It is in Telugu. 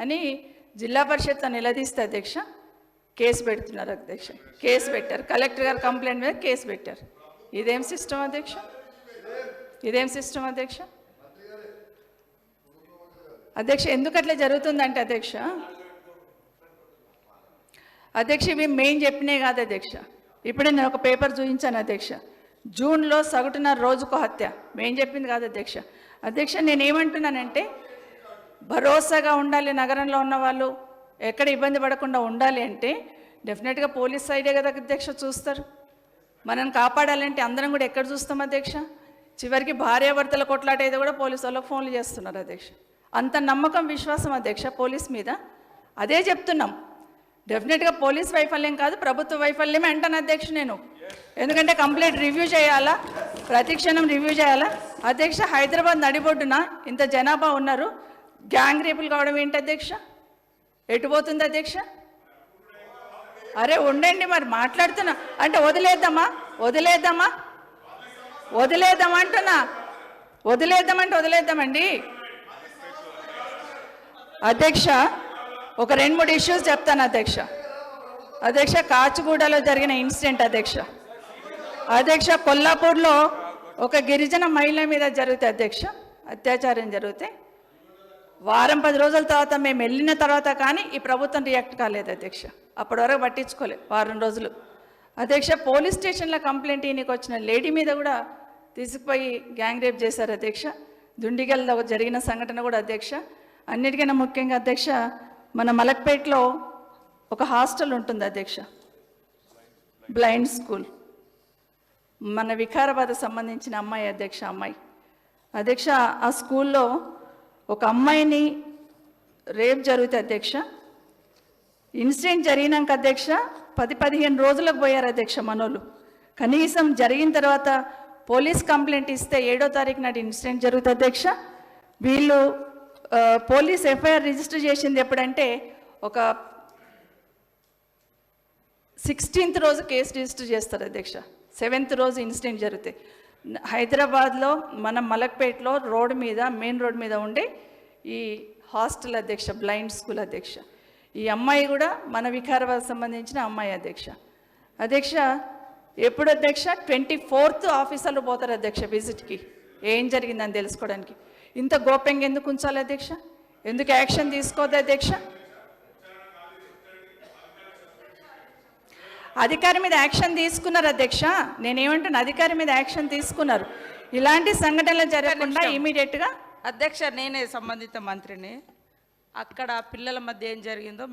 అని జిల్లా పరిషత్లో నిలదీస్తే అధ్యక్ష కేసు పెడుతున్నారు అధ్యక్ష. కేసు పెట్టారు. కలెక్టర్ గారు కంప్లైంట్ మీద కేసు పెట్టారు. ఇదేం సిస్టమ్ అధ్యక్ష? ఇదేం సిస్టమ్ అధ్యక్ష? అధ్యక్ష ఎందుకు అట్లా జరుగుతుందంటే అధ్యక్ష అధ్యక్ష ఇవి మెయిన్ చెప్పినే కాదు అధ్యక్ష. ఇప్పుడే నేను ఒక పేపర్ చూపించాను అధ్యక్ష. జూన్లో సగటున రోజుకు హత్య. మేం చెప్పింది కాదు అధ్యక్ష. అధ్యక్ష నేను ఏమంటున్నానంటే భరోసాగా ఉండాలి నగరంలో ఉన్న వాళ్ళు. ఎక్కడ ఇబ్బంది పడకుండా ఉండాలి అంటే డెఫినెట్గా పోలీస్ సైడే కదా అధ్యక్ష చూస్తారు. మనం కాపాడాలంటే అందరం కూడా ఎక్కడ చూస్తాం అధ్యక్ష? చివరికి భార్యాభర్తల కొట్లాట అయితే కూడా పోలీసు వాళ్ళకి ఫోన్లు చేస్తున్నారు అధ్యక్ష. అంత నమ్మకం విశ్వాసం అధ్యక్ష పోలీస్ మీద. అదే చెప్తున్నాం. డెఫినెట్గా పోలీస్ వైఫల్యం కాదు ప్రభుత్వ వైఫల్యమే అంటాను అధ్యక్ష నేను. ఎందుకంటే కంప్లీట్ రివ్యూ చేయాలా? ప్రతి క్షణం రివ్యూ చేయాలా? అధ్యక్ష హైదరాబాద్ నడిబొడ్డున ఇంత జనాభా ఉన్నారు. గ్యాంగ్ రేపులు కావడం ఏంటి అధ్యక్ష? ఎటు పోతుంది అధ్యక్ష? అరే ఉండండి మరి మాట్లాడుతున్నా. అంటే వదిలేద్దామా? వదిలేద్దామా? వదిలేద్దామా అంటున్నా? వదిలేద్దామంటే వదిలేద్దామండి. అధ్యక్ష ఒక రెండు మూడు ఇష్యూస్ చెప్తాను అధ్యక్ష. అధ్యక్ష కాచిగూడలో జరిగిన ఇన్సిడెంట్ అధ్యక్ష. అధ్యక్ష కొల్లాపూర్లో ఒక గిరిజన మహిళ మీద జరిగితే అధ్యక్ష. అత్యాచారం జరిగితే వారం పది రోజుల తర్వాత మేము వెళ్ళిన తర్వాత కానీ ఈ ప్రభుత్వం రియాక్ట్ కాలేదు అధ్యక్ష. అప్పటి వరకు పట్టించుకోలేదు వారం రోజులు. అధ్యక్ష పోలీస్ స్టేషన్లో కంప్లైంట్ ఈయనకి వచ్చిన లేడీ మీద కూడా తీసుకుపోయి గ్యాంగ్ రేప్ చేశారు అధ్యక్ష. దుండిగల్లో జరిగిన సంఘటన కూడా అధ్యక్ష. అన్నిటికైనా ముఖ్యంగా అధ్యక్ష మన మలక్పేటలో ఒక హాస్టల్ ఉంటుంది అధ్యక్ష. Blind school. మన వికారాబాద్ సంబంధించిన అమ్మాయి అధ్యక్ష అమ్మాయి. అధ్యక్ష ఆ స్కూల్లో ఒక అమ్మాయిని రేప్ జరుగుతుంది అధ్యక్ష ఇన్సిడెంట్ జరిగినాక అధ్యక్ష పది పదిహేను రోజులకు పోయారు అధ్యక్ష మనోళ్ళు. కనీసం జరిగిన తర్వాత పోలీస్ కంప్లైంట్ ఇస్తే ఏడో తారీఖు నాటి ఇన్సిడెంట్ జరుగుతుంది అధ్యక్ష వీళ్ళు పోలీస్ ఎఫ్ఐఆర్ రిజిస్టర్ చేసింది ఎప్పుడంటే ఒక సిక్స్టీన్త్ రోజు కేసు రిజిస్టర్ చేస్తారు అధ్యక్ష సెవెంత్ రోజు ఇన్సిడెంట్ జరుగుతాయి హైదరాబాద్లో మన మలక్పేటలో రోడ్ మీద మెయిన్ రోడ్ మీద ఉండే ఈ హాస్టల్ అధ్యక్ష బ్లైండ్ స్కూల్ అధ్యక్ష. ఈ అమ్మాయి కూడా మన వికారాబాద్ సంబంధించిన అమ్మాయి అధ్యక్ష. అధ్యక్ష ఎప్పుడు అధ్యక్ష? ట్వంటీ ఫోర్త్ ఆఫీసర్లు పోతారు అధ్యక్ష విజిట్కి. ఏం జరిగిందని తెలుసుకోవడానికి. ఇంత గోప్యంగా ఎందుకు ఉంచాలి అధ్యక్ష? ఎందుకు యాక్షన్ తీసుకోవద్దు అధ్యక్ష? అధికారి మీద యాక్షన్ తీసుకున్నారు అధ్యక్ష. నేనేమంటున్నా అధికారి మీద యాక్షన్ తీసుకున్నారు. ఇలాంటి సంఘటనలు జరగకుండా ఇమీడియట్గా అధ్యక్ష నేనే సంబంధిత మంత్రిని. అక్కడ పిల్లల మధ్య ఏం జరిగిందో